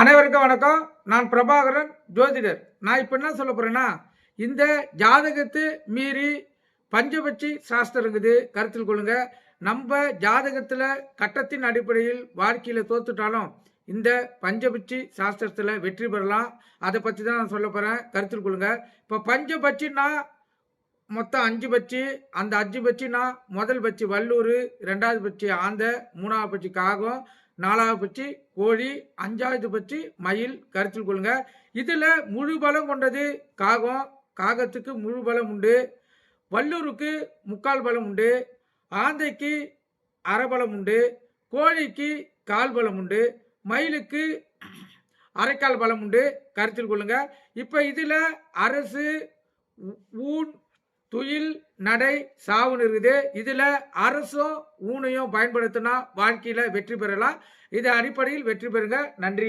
அனைவருக்கும் வணக்கம். நான் பிரபாகரன் ஜோதிடர். நான் இப்போ என்ன சொல்ல போகிறேன்னா இந்த ஜாதகத்தை மீறி பஞ்சபட்சி சாஸ்திரம் இருக்குது. கருத்தில் கொள்ளுங்க. நம்ம ஜாதகத்தில் கட்டத்தின் அடிப்படையில் வாழ்க்கையில் தோத்துட்டாலும் இந்த பஞ்சபட்சி சாஸ்திரத்தில் வெற்றி பெறலாம். அதை பற்றி தான் நான் சொல்ல போகிறேன் கருத்தில் கொள்ளுங்க. இப்போ பஞ்சபட்சின்னா மொத்தம் அஞ்சு பட்சி. அந்த அஞ்சு பட்சினா முதல் பட்சி வல்லூர் ரெண்டாவது பட்சி ஆந்த மூணாவது பட்சி காகம் நாலாவது பற்றி கோழி அஞ்சாவது பற்றி மயில் கருத்தில் கொள்ளுங்க. இதில் முழு பலம் கொண்டது காகம். காகத்துக்கு முழு பலம் உண்டு. வல்லூருக்கு முக்கால் பலம் உண்டு. ஆந்தைக்கு அரைபலம் உண்டு. கோழிக்கு கால் பலம் உண்டு. மயிலுக்கு அரைக்கால் பலம் உண்டு. கருத்தில் கொள்ளுங்க. இப்போ இதில் அரசு ஊன் துயில் நடை சாவு இருக்குது இதில் அரசும் ஊனையும் பயன்படுத்தினா வாழ்க்கையில் வெற்றி பெறலாம். இது அடிப்படையில் வெற்றி பெறுங்க. நன்றி.